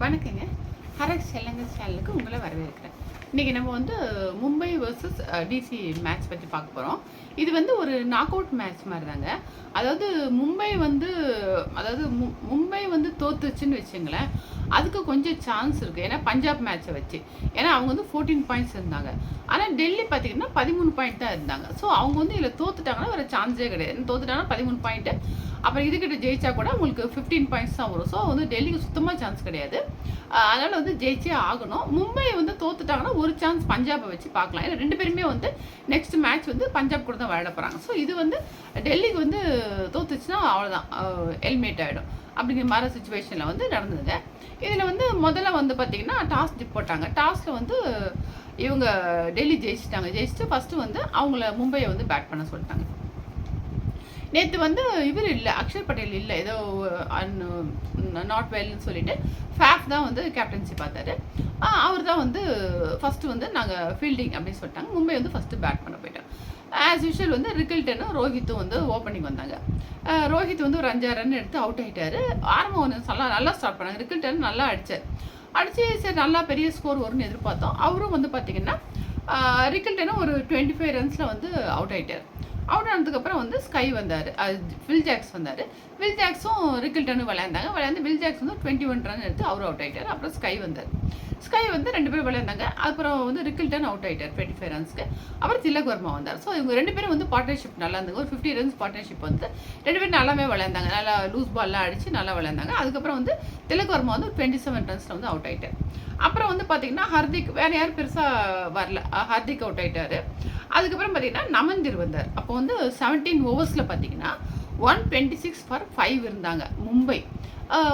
வணக்கங்க. ஹரக் செல்லங்க சேனலுக்கு உங்களை வரவேற்கிறேன். இன்றைக்கி நம்ம வந்து மும்பை வர்சஸ் டிசி மேட்ச் பற்றி பார்க்க போகிறோம் இது வந்து ஒரு நாக் அவுட் மேட்ச் மாதிரி தாங்க அதாவது மும்பை வந்து அதாவது மு- மும்பை வந்து தோத்துச்சுன்னு வச்சுங்களேன். அதுக்கு கொஞ்சம் சான்ஸ் இருக்குது ஏன்னா பஞ்சாப் மேட்ச்சை வச்சு. ஏன்னா அவங்க வந்து ஃபோர்டீன் பாயிண்ட்ஸ் இருந்தாங்க. ஆனால் டெல்லி பார்த்திங்கன்னா பதிமூணு பாயிண்ட் தான் இருந்தாங்க. ஸோ அவங்க வந்து இதில் தோத்துட்டாங்கன்னா வேறு சான்ஸே கிடையாது. தோத்துட்டாங்கன்னா பதிமூணு பாயிண்ட்டு அப்புறம் இதுக்கிட்ட ஜெயிச்சா கூட உங்களுக்கு ஃபிஃப்டீன் பாயிண்ட்ஸ் தான் வரும். ஸோ வந்து டெல்லிக்கு சுத்தமாக சான்ஸ் கிடையாது. அதனால் வந்து ஜெயிச்சே ஆகணும். மும்பை வந்து தோத்துட்டாங்கன்னா ஒரு சான்ஸ் பஞ்சாபை வச்சு பார்க்கலாம். ஏன்னா ரெண்டு பேருமே வந்து நெக்ஸ்ட் மேட்ச் வந்து பஞ்சாப் கூட தான் விளையாட போகிறாங்க ஸோ இது வந்து டெல்லிக்கு வந்து தோத்துச்சுன்னா அவ்வளோதான் ஹெல்மேட் ஆகிடும் அப்படிங்கிற மாதிரி சுச்சுவேஷனில் வந்து நடந்தது. இதில் வந்து முதல்ல வந்து பார்த்திங்கன்னா டாஸ் போட்டாங்க. டாஸில் வந்து இவங்க டெல்லி ஜெயிச்சிட்டாங்க. ஜெயிச்சுட்டு ஃபஸ்ட்டு வந்து அவங்கள மும்பையை வந்து பேட் பண்ண சொல்லிட்டாங்க. நேற்று வந்து இவர் இல்லை அக்ஷர் பட்டேல் இல்லை ஏதோ நாட் வெல்னு சொல்லிட்டு ஃபேஃப் தான் வந்து கேப்டன்சி பார்த்தாரு. அவர் தான் வந்து ஃபஸ்ட்டு வந்து நாங்கள் ஃபீல்டிங் அப்படின்னு சொல்லிட்டாங்க. மும்பை வந்து ஃபஸ்ட்டு பேட் பண்ண போயிட்டோம். ஆஸ் யூஷுவல் வந்து ரிக்கல்டனும் ரோஹித்தும் வந்து ஓப்பனிங் வந்தாங்க. ரோஹித் வந்து ஒரு அஞ்சாறு ரன் எடுத்து அவுட் ஆகிட்டாரு ஆரம்பம் ஒன்று நல்லா நல்லா ஸ்டார்ட் பண்ணாங்க. ரிக்கல்டன் நல்லா அடிச்சார். அடித்து சரி நல்லா பெரிய ஸ்கோர் வரும்னு எதிர்பார்த்தோம். அவரும் வந்து பார்த்திங்கன்னா ரிக்கல்டனும் ஒரு டுவெண்ட்டி ஃபைவ் ரன்ஸில் வந்து அவுட் ஆகிட்டார் அவுட் ஆனதுக்கப்புறம் வந்து ஸ்கை வந்தார். வில் ஜாக்ஸ் வந்தார். வில் ஜாக்ஸும் ரிக்கில்டனும் விளையாண்டாங்க. விளையாண்டு வில் ஜாக்ஸ் வந்து டுவெண்ட்டி ஒன் ரன் எடுத்து அவர் அவுட் ஆயிட்டார். அப்புறம் ஸ்கை வந்தார். ஸ்கை வந்து ரெண்டு பேரும் விளையாண்டாங்க. அப்புறம் வந்து ரிக்கில்டன் அவுட் ஆகிட்டார் டுவெண்ட்டி ஃபைவ் ரன்ஸ்க்கு அப்புறம் திலக் வர்மா வந்தார். ஸோ இவங்க ரெண்டு பேரும் வந்து பார்ட்னர்ஷிப் நல்லா இருந்தாங்க ஒரு ஃபிஃப்டி ரன்ஸ் பார்ட்னர்ஷிப் வந்து ரெண்டு பேரும் நல்லாவே விளையாண்டாங்க. நல்லா லூஸ் பால்லாம் அடித்து நல்லா விளையாண்டாங்க. அதுக்கப்புறம் வந்து திலக் வர்மா வந்து டுவெண்ட்டி செவன் ரன்ஸில் வந்து அவுட் ஆகிட்டார் அப்புறம் வந்து பார்த்தீங்கன்னா ஹர்திக் வேறு யாரும் பெருசாக வரல. ஹர்திக் அவுட் ஆகிட்டார் அதுக்கப்புறம் பார்த்தீங்கன்னா நமந்திர் வந்தார். அப்போ வந்து செவன்டீன் ஓவர்ஸில் பார்த்தீங்கன்னா one twenty six for five இருந்தாங்க மும்பை.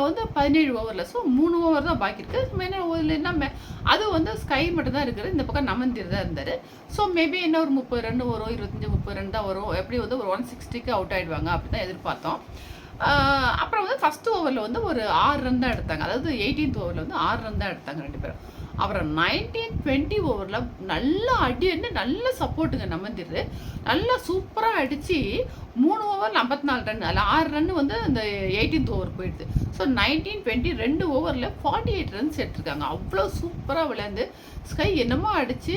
வந்து பதினேழு ஓவரில் ஸோ மூணு ஓவர் தான் பாக்கி இருக்குது மெயினா ஓவரில் என்ன மே- அது வந்து ஸ்கை மட்டும் தான் இருக்குது. இந்த பக்கம் நமந்திர் தான் இருந்தார். ஸோ மேபி என்ன ஒரு முப்பது ரன் வரும் இருபத்தஞ்சி முப்பது ரன் தான் வரும். எப்படி வந்து ஒரு ஒன் சிக்ஸ்டிக்கு அவுட் ஆகிடுவாங்க அப்படி தான் எதிர்பார்த்தோம். அப்புறம் வந்து ஃபஸ்ட் ஓவரில் வந்து ஒரு ஆறு ரன் தான் எடுத்தாங்க. அதாவது எயிட்டீன்த் ஓவரில் வந்து ஆறு ரன் தான் எடுத்தாங்க ரெண்டு பேரும். அப்புறம் நைன்டீன் டுவெண்ட்டி ஓவரில் நல்லா அடி அடி நல்ல சப்போர்ட்டுங்க நமந்திரு நல்லா சூப்பராக அடித்து மூணு ஓவரில் ஐம்பத்தி நாலு ரன் அதில் ஆறு ரன் வந்து அந்த எயிட்டீன்த் ஓவர் போயிடுது. ஸோ நைன்டீன் டுவெண்ட்டி ரெண்டு ஓவரில் ஃபார்ட்டி எயிட் ரன்ஸ் எடுத்திருக்காங்க. அவ்வளோ சூப்பராக விளையாண்டு. ஸ்கை என்னமோ அடித்து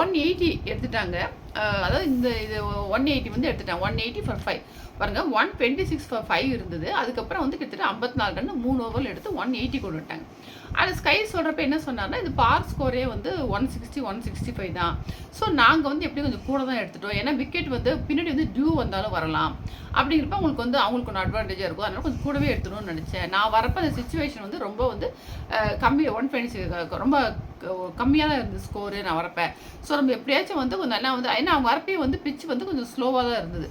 ஒன் எயிட்டி எடுத்துட்டாங்க. அதாவது இந்த இது ஒன் எயிட்டி வந்து எடுத்துட்டாங்க. ஒன் எயிட்டி ஃபார் ஃபைவ் பாருங்க one twenty six four five இருந்தது. அதுக்கப்புறம் வந்து கிட்டத்தட்ட ஐம்பத்தி நாலு ரன் மூணு ஓவரில் எடுத்து ஒன் எயிட்டி கொண்டு விட்டாங்க அது ஸ்கை சொல்கிறப்ப என்ன சொன்னார்னா இது பார் ஸ்கோரே வந்து one sixty one sixty five தான். ஸோ நாங்கள் வந்து எப்படியும் கொஞ்சம் கூட தான் எடுத்துட்டோம். ஏன்னா விக்கெட் வந்து பின்னாடி வந்து டியூ வந்தாலும் வரலாம். அப்படிங்கிறப்ப உங்களுக்கு வந்து அவங்களுக்கு ஒன்று அட்வான்டேஜாக இருக்கும். அதனால் கொஞ்சம் கூடவே எடுத்துணும்னு நினச்சேன். நான் வரப்போ அந்த சுச்சுவேஷன் வந்து ரொம்ப வந்து கம்மி ஒன் டுவெண்ட்டி ரொம்ப கம்மியாக தான் இருந்தது ஸ்கோரு நான் வரப்பேன் ஸோ நம்ம எப்படியாச்சும் வந்து கொஞ்சம் நல்லா வந்து ஏன்னா அவங்க வரப்பே வந்து பிச் வந்து கொஞ்சம் ஸ்லோவாக தான் இருந்தது.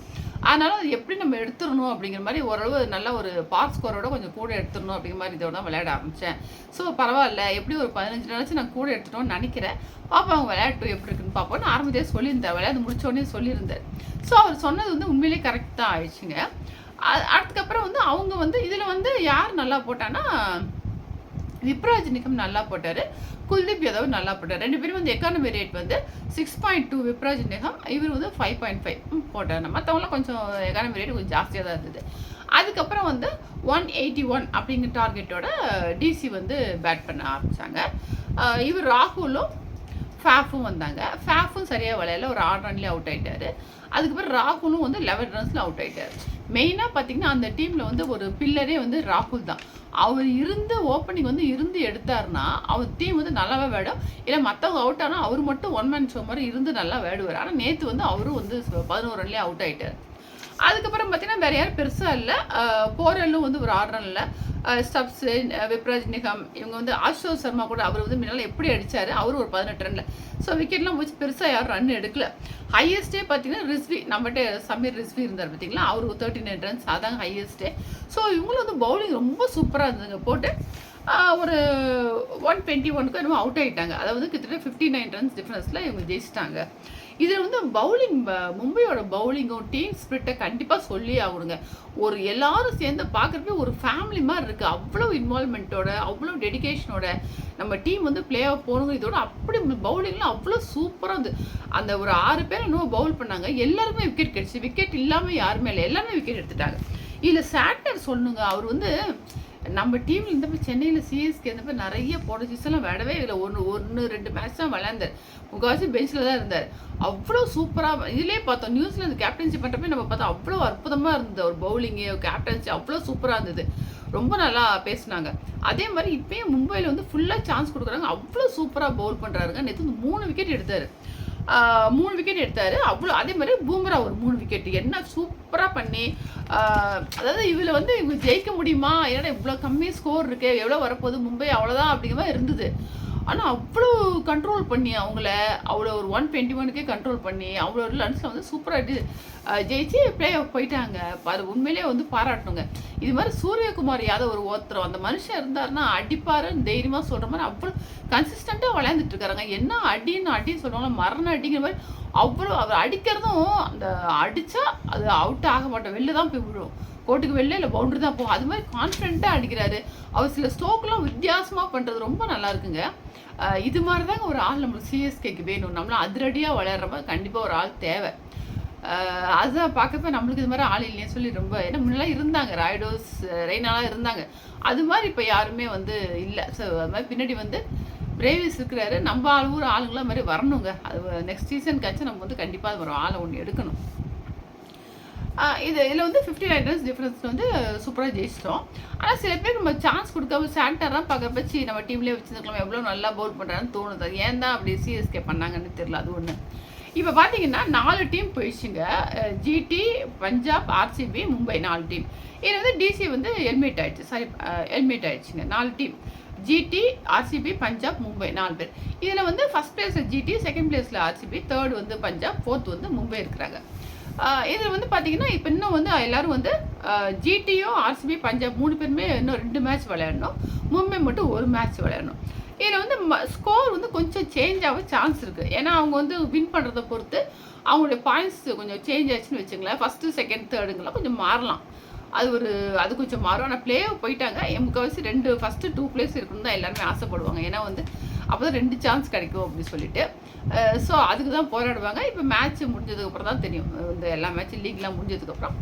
அதனால் அது எப்படி நம்ம எடுத்துடணும் அப்படிங்கிற மாதிரி ஓரளவு நல்ல ஒரு பாஸ் ஸ்கோரோட கொஞ்சம் கூட எடுத்துடணும் அப்படிங்கிற மாதிரி இதோட தான் விளையாட ஆரம்பித்தேன் ஸோ பரவாயில்ல. எப்படி ஒரு பதினஞ்சு நாளாச்சும் நான் கூட எடுத்துட்டோம்னு நினைக்கிறேன். பாப்பா அவங்க விளையாட்டு எப்படி இருக்குன்னு பார்ப்போம்னு ஆரம்பத்தையே சொல்லியிருந்தேன். விளையாட்டு முடிச்சோடனே சொல்லியிருந்தேன். ஸோ அவர் சொன்னது வந்து உண்மையிலேயே கரெக்டாக ஆயிடுச்சுங்க. அதுக்கப்புறம் வந்து அவங்க வந்து இதில் வந்து யார் நல்லா போட்டான்னா விப்ராஜ் நிகம் நல்லா போட்டார். குல்தீப் யாதவ் நல்லா போட்டார். ரெண்டு பேரும் வந்து எக்கானமி ரேட் வந்து six point two Vipraj Nigam இவர் வந்து ஃபைவ் பாயிண்ட் ஃபைவ் போட்டார். மற்றவங்களாம் கொஞ்சம் எக்கானமி ரேட் கொஞ்சம் ஜாஸ்தியாக தான் இருந்தது. அதுக்கப்புறம் வந்து ஒன் எயிட்டி ஒன் அப்படிங்கிற டார்கெட்டோட டிசி வந்து பேட் பண்ண ஆரம்பித்தாங்க இவர் ராகுலும் ஃபேஃபும் வந்தாங்க. ஃபேஃபும் சரியாக விளையாடல ஒரு ஆறு ரன்லேயே அவுட் ஆகிட்டார் அதுக்கப்புறம் ராகுலும் வந்து லெவன் ரன்ஸில் அவுட் ஆகிட்டார் மெயினாக பார்த்தீங்கன்னா அந்த டீமில் வந்து ஒரு பில்லரே வந்து ராகுல் தான். அவர் இருந்து ஓப்பனிங் வந்து இருந்து எடுத்தாருன்னா அவர் டீம் வந்து நல்லாவே விடும் இல்லை மற்றவங்க அவுட் ஆனால் அவர் மட்டும் ஒன் மேன் ஷோ மாதிரி இருந்து நல்லா விளையாடுவார். ஆனால் நேற்று வந்து அவரும் வந்து பதினோரு ரன்லேயே அவுட் ஆகிட்டார் அதுக்கப்புறம் பார்த்தீங்கன்னா வேற யாரும் பெருசாக இல்லை. போரலும் வந்து ஒரு ஆறு இல்லை. ஸ்டப்ஸு விப்ராஜ் நிகம் இவங்க வந்து ஆஷோக் சர்மா கூட அவர் வந்து முன்னால் எப்படி அடித்தார் அவர் ஒரு பதினெட்டு ரன்ல. ஸோ விக்கெட்லாம் போச்சு பெருசாக யாரும் ரன் எடுக்கல. ஹையஸ்டே பார்த்தீங்கன்னா ரிஸ்வி நம்மகிட்ட சமீர் ரிஸ்வி இருந்தார் பார்த்தீங்களா? அவர் தேர்ட்டி நைன் ரன்ஸ் அதாங்க ஹையஸ்டே ஸோ இவங்களும் வந்து பவுலிங் ரொம்ப சூப்பராக இருந்ததுங்க. போட்டு ஒரு ஒன் டுவெண்ட்டி ஒனுக்கு என்னமோ அவுட் ஆயிட்டாங்க. அதாவது கிட்டத்தட்ட ஃபிஃப்டி நைன் ரன்ஸ் டிஃப்ரென்ஸில் இவங்க ஜெயிச்சிட்டாங்க. இதில் வந்து பவுலிங் மும்பையோட பவுலிங்கும் டீம் ஸ்பிரிட்டை கண்டிப்பாக சொல்லி ஆகணுங்க. ஒரு எல்லாரும் சேர்ந்து பார்க்குறப்ப ஒரு ஃபேமிலி மாதிரி இருக்குது அவ்வளோ இன்வால்மெண்ட்டோட அவ்வளோ டெடிகேஷனோட நம்ம டீம் வந்து பிளே ஆஃப் போகணுங்க. இதோட அப்படி பவுலிங்லாம் அவ்வளோ சூப்பராக இருந்து அந்த ஒரு ஆறு பேர் இன்னும் பவுல் பண்ணாங்க. எல்லாருமே விக்கெட் கிடச்சி விக்கெட் இல்லாமல் யாருமே இல்லை. எல்லாருமே விக்கெட் எடுத்துட்டாங்க. இதில் சாட்டர் சொல்லுங்க. அவர் வந்து நம்ம டீம்ல இருந்தப்ப சென்னையில் சிஎஸ்கே இருந்தப்ப நிறைய போன எல்லாம் விடவே இல்லை. ஒன்று ஒன்று ரெண்டு மேட்ச் தான் விளையாண்டார். முக்கால்வாசி பெஞ்சில் தான் இருந்தார். அவ்வளோ சூப்பராக இதிலே பார்த்தோம் நியூசிலாந்து கேப்டன்சி பண்ணுறப்ப நம்ம பார்த்தோம் அவ்வளோ அற்புதமாக இருந்தது. ஒரு பவுலிங்கு கேப்டன்சி அவ்வளோ சூப்பராக இருந்தது. ரொம்ப நல்லா பேசினாங்க. அதே மாதிரி இப்பயும் மும்பையில் வந்து ஃபுல்லாக சான்ஸ் கொடுக்குறாங்க. அவ்வளோ சூப்பராக பவுல் பண்ணுறாருங்க நேற்று வந்து மூணு விக்கெட் எடுத்தார். மூணு விக்கெட் எடுத்தார். அவ்வளோ அதே மாதிரி பூம்ரா ஒரு மூணு விக்கெட் என்ன சூப்பராக பண்ணி அதாவது இதில் வந்து இவங்க ஜெயிக்க முடியுமா? ஏன்னா இவ்வளோ கம்மி ஸ்கோர் இருக்குது எவ்வளோ வரப்போகுது மும்பை அவ்வளோதான் அப்படிங்கிற மாதிரி இருந்தது. ஆனால் அவ்வளோ கண்ட்ரோல் பண்ணி அவங்கள அவ்வளோ ஒரு ஒன் டுவெண்ட்டி ஒனுக்கே கண்ட்ரோல் பண்ணி அவ்வளோ ஒரு லன்ஸில் வந்து சூப்பராக ஜெயிச்சு பிளே ஆஃப் போயிட்டாங்க. அது உண்மையிலேயே வந்து பாராட்டணுங்க. இது மாதிரி சூரியகுமார் யாதவ் ஒரு ஓத்திரம் அந்த மனுஷன் இருந்தாருன்னா அடிப்பாருன்னு தைரியமாக சொல்கிற மாதிரி அவ்வளோ கன்சிஸ்டண்ட்டாக விளையாண்டுட்டு இருக்காருங்க. என்ன அடின்னு அடின்னு சொல்லுவாங்க மரண அடிங்கிற மாதிரி அவ்வளோ அவர் அடிக்கிறதும் அந்த அடித்தா அது அவுட் ஆக மாட்டோம். வெளில தான் போய் விழுவோம். கோட்டுக்கு வெளில இல்லை பவுண்டரி தான் போகும் அது மாதிரி கான்ஃபிடென்ட்டாக அடிக்கிறாரு. அவர் சில ஸ்டோக்கெலாம் வித்தியாசமாக பண்ணுறது ரொம்ப நல்லா இருக்குங்க. இது மாதிரி தாங்க ஒரு ஆள் நம்மளுக்கு சிஎஸ்கேக்கு வேணும். நம்மளும் அதிரடியாக விளையாடுற மாதிரி கண்டிப்பாக ஒரு ஆள் தேவை. அதை அதுதான் பார்க்கப்ப நம்மளுக்கு இது மாதிரி ஆள் இல்லைன்னு சொல்லி ரொம்ப ஏன்னா முன்னெல்லாம் இருந்தாங்க. ராய்டோஸ் ரெய்னாலாம் இருந்தாங்க. அது மாதிரி இப்போ யாருமே வந்து இல்லை. ஸோ அது மாதிரி பின்னாடி வந்து பிரேவிஸ் இருக்கிறாரு. நம்ம ஆள் ஊர் ஆளுங்களாம் மாதிரி வரணுங்க. அது நெக்ஸ்ட் சீசனுக்காச்சும் நம்ம வந்து கண்டிப்பாக ஒரு ஆளை ஒன்று எடுக்கணும். இது இதில் வந்து ஃபிஃப்டி நைன் ரன்ஸ் டிஃப்ரென்ஸ் வந்து சூப்பராக ஜெயிச்சிட்டோம். ஆனால் சில பேர் நம்ம சான்ஸ் கொடுக்காம சாண்டர்லாம் பார்க்குறப்ப சி நம்ம டீம்லேயே வச்சுருக்கலாம் எவ்வளோ நல்லா போர் பண்ணுறான்னு தோணுது. அது ஏன் தான் அப்படி சிஎஸ்கே பண்ணாங்கன்னு தெரியல அது ஒன்று இப்போ பார்த்தீங்கன்னா நாலு டீம் போயிடுச்சுங்க. ஜிடி பஞ்சாப் ஆர்சிபி மும்பை நாலு டீம் இதில் வந்து டிசி வந்து எல்மேட் ஆயிடுச்சு. சாரி எல்மேட் ஆயிடுச்சுங்க நாலு team GT RCB Punjab Mumbai நாலு பேர். இதில் வந்து ஃபஸ்ட் பிளேஸில் ஜிடி செகண்ட் பிளேஸில் ஆர்சிபி தேர்ட் வந்து பஞ்சாப் ஃபோர்த் வந்து மும்பை இருக்கிறாங்க. இதில் வந்து பார்த்தீங்கன்னா இப்போ இன்னும் வந்து எல்லாரும் வந்து ஜிடியும் ஆர்சிபி பஞ்சாப் மூணு பேருமே இன்னும் ரெண்டு மேட்ச் விளையாடணும். மும்பை மட்டும் ஒரு மேட்ச் விளையாடணும். இதில் வந்து ஸ்கோர் வந்து கொஞ்சம் சேஞ்ச் ஆக சான்ஸ் இருக்குது ஏன்னா அவங்க வந்து வின் பண்ணுறதை பொறுத்து அவங்களுடைய பாயிண்ட்ஸ் கொஞ்சம் சேஞ்ச் ஆச்சுன்னு வச்சுங்களேன் ஃபஸ்ட்டு செகண்ட் தேர்டுங்கெல்லாம் கொஞ்சம் மாறலாம். அது ஒரு அது கொஞ்சம் மாறும். ஆனால் பிளே போயிட்டாங்க. முக்கால்வாசி ரெண்டு ஃபஸ்ட்டு டூ பிளேஸ் இருக்கணும் தான் எல்லாருமே ஆசைப்படுவாங்க. ஏன்னா வந்து அப்போ தான் ரெண்டு சான்ஸ் கிடைக்கும் அப்படின்னு சொல்லிட்டு. ஸோ அதுக்கு தான் போராடுவாங்க. இப்போ மேட்ச் முடிஞ்சதுக்கப்புறம் தான் தெரியும் இந்த எல்லா மேட்ச்சும் லீக்லாம் முடிஞ்சதுக்கப்புறம்.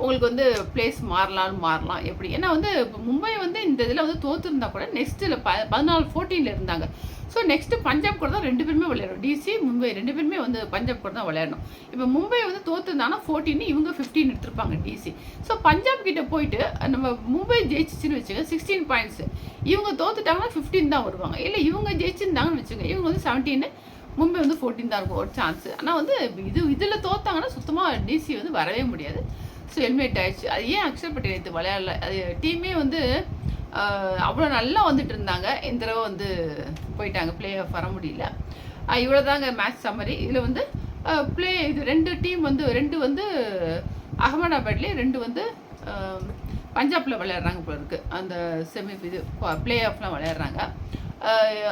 உங்களுக்கு வந்து பிளேஸ் மாறலாம்னு மாறலாம். எப்படி? ஏன்னா வந்து இப்போ மும்பை வந்து இந்த இதில் வந்து தோற்றுருந்தா கூட நெக்ஸ்ட்டில் ப பதினாலு ஃபோர்டீனில் இருந்தாங்க. ஸோ நெக்ஸ்ட்டு பஞ்சாப் கூட தான் ரெண்டு பேருமே விளையாடும் டிசி மும்பை ரெண்டு பேருமே வந்து பஞ்சாப் கூட தான் விளையாடணும். இப்போ மும்பை வந்து தோற்றுருந்தாங்கன்னா ஃபோர்டீன் இவங்க ஃபிஃப்டீன் எடுத்திருப்பாங்க டிசி ஸோ பஞ்சாப் கிட்ட போயிட்டு நம்ம மும்பை ஜெயிச்சிச்சுன்னு வச்சுங்க சிக்ஸ்டீன் பாயிண்ட்ஸ் இவங்க தோத்துட்டாங்கன்னா ஃபிஃப்டீன் தான் வருவாங்க. இல்லை இவங்க ஜெயிச்சிருந்தாங்கன்னு வச்சுங்க இவங்க வந்து செவன்டீன் மும்பை வந்து ஃபோர்டீன் தான் இருக்கும் ஒரு சான்ஸ் ஆனால் வந்து இது இதில் தோத்தாங்கன்னா சுத்தமாக டிசி வந்து வரவே முடியாது. ஸோ ஹெல்மெட் ஆயிடுச்சு. அது ஏன் அக்ஷர் பட்டேல் நேற்று விளையாடல? அது டீமே வந்து அவ்வளோ நல்லா வந்துட்டு இருந்தாங்க. இந்த தடவை வந்து போயிட்டாங்க. பிளே ஆஃப் வர முடியல. இவ்வளோ தாங்க மேட்ச் சம்மரி இதில் வந்து ப்ளே இது ரெண்டு டீம் வந்து ரெண்டு வந்து அகமதாபாத்லேயே ரெண்டு வந்து பஞ்சாபில் விளையாடுறாங்க போல இருக்குது அந்த செமி இது பிளே ஆஃப்லாம் விளையாடுறாங்க.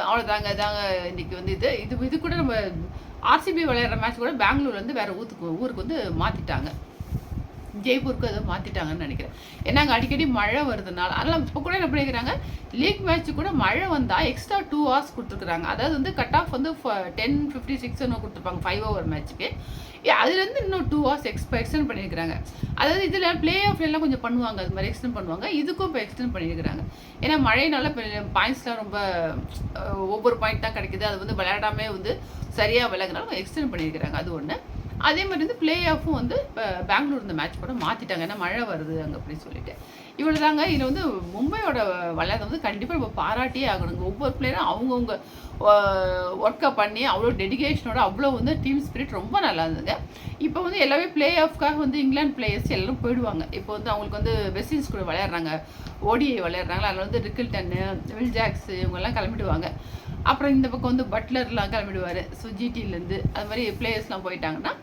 அவ்வளோதாங்க தாங்க இன்றைக்கி வந்து இது. இது இது கூட நம்ம ஆர்சிபி விளையாடுற மேட்ச் கூட பெங்களூர்லேருந்து வேறு ஊருக்கு ஊருக்கு வந்து மாற்றிட்டாங்க ஜெய்ப்பூருக்கு அதை மாற்றிட்டாங்கன்னு நினைக்கிறேன். ஏன்னா அங்கே அடிக்கடி மழை வருதுனால. அதனால் இப்போ கூட என்ன பண்ணிக்கிறாங்க லீக் மேட்ச் கூட மழை வந்தால் எக்ஸ்ட்ரா டூ ஹவர்ஸ் கொடுத்துருக்குறாங்க. அதாவது வந்து கட் ஆஃப் வந்து டென் ஃபிஃப்டி சிக்ஸ்னு கொடுத்துருப்பாங்க ஃபைவ் ஓவர் மேட்ச்சுக்கு அதுலேருந்து இன்னும் டூ ஹவர்ஸ் எக்ஸ்ப எக்ஸ்டெண்ட் பண்ணியிருக்கிறாங்க அதாவது இதில் பிளே ஆஃப்லாம் கொஞ்சம் பண்ணுவாங்க அது மாதிரி எக்ஸ்டெண்ட் பண்ணுவாங்க. இதுக்கும் இப்போ எக்ஸ்டெண்ட் பண்ணியிருக்கிறாங்க ஏன்னா மழையினால இப்போ பாயிண்ட்ஸ்லாம் ரொம்ப ஒவ்வொரு பாயிண்ட் தான் கிடைக்குது. அது வந்து விளையாடாமே வந்து சரியாக விளையாடுறனால எக்ஸ்டெண்ட் பண்ணியிருக்கிறாங்க அது ஒன்று அதே மாதிரி வந்து பிளே ஆஃபும் வந்து இப்போ பெங்களூர் இந்த மேட்ச் கூட மாற்றிட்டாங்க ஏன்னா மழை வருது அங்கே அப்படின்னு சொல்லிட்டு. இவ்வளோ தாங்க இதில் வந்து மும்பையோட விளையாட வந்து கண்டிப்பாக நம்ம பாராட்டியே ஆகணுங்க. ஒவ்வொரு பிளேயரும் அவங்கவுங்க ஒர்க்கை பண்ணி அவ்வளோ டெடிகேஷனோட அவ்வளோ வந்து டீம் ஸ்பிரிட் ரொம்ப நல்லா இருந்ததுங்க. இப்போ வந்து எல்லாமே பிளே ஆஃப்காக வந்து இங்கிலாந்து பிளேயர்ஸ் எல்லாரும் போயிடுவாங்க. இப்போ வந்து அவங்களுக்கு வந்து வெஸ்டின்ஸ் கூட விளையாடுறாங்க. ஓடிஐ விளையாடுறாங்க. அதில் வந்து ரிக்கில்டன்னு வில் ஜாக்ஸ் இவங்கெல்லாம் கிளம்பிடுவாங்க. அப்புறம் இந்த பக்கம் வந்து பட்லர்லாம் கிளம்பிடுவார். ஸோ ஜிடிலேருந்து அது மாதிரி பிளேயர்ஸ்லாம் போயிட்டாங்கன்னா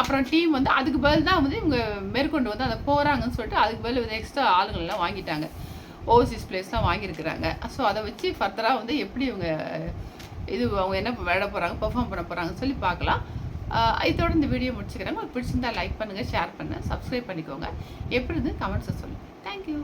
அப்புறம் டீம் வந்து அதுக்கு பதில் தான் வந்து இவங்க மேற்கொண்டு வந்து அதை போகிறாங்கன்னு சொல்லிட்டு அதுக்கு பதில் வந்து எக்ஸ்ட்ரா ஆளுங்கள்லாம் வாங்கிட்டாங்க. ஓவர்சீஸ் பிளேஸ்லாம் வாங்கியிருக்கிறாங்க. ஸோ அதை வச்சு ஃபர்தராக வந்து எப்படி இவங்க இது அவங்க என்ன விளையாட போகிறாங்க பெர்ஃபார்ம் பண்ண போகிறாங்கன்னு சொல்லி பார்க்கலாம். இதோட இந்த வீடியோ முடிச்சுக்கிறேன். உங்களுக்கு பிடிச்சிருந்தா லைக் பண்ணுங்கள் ஷேர் பண்ணுங்கள் சப்ஸ்கிரைப் பண்ணிக்கோங்க. எப்படி இருந்து கமெண்ட்ஸை சொல்லுங்கள் தேங்க்யூ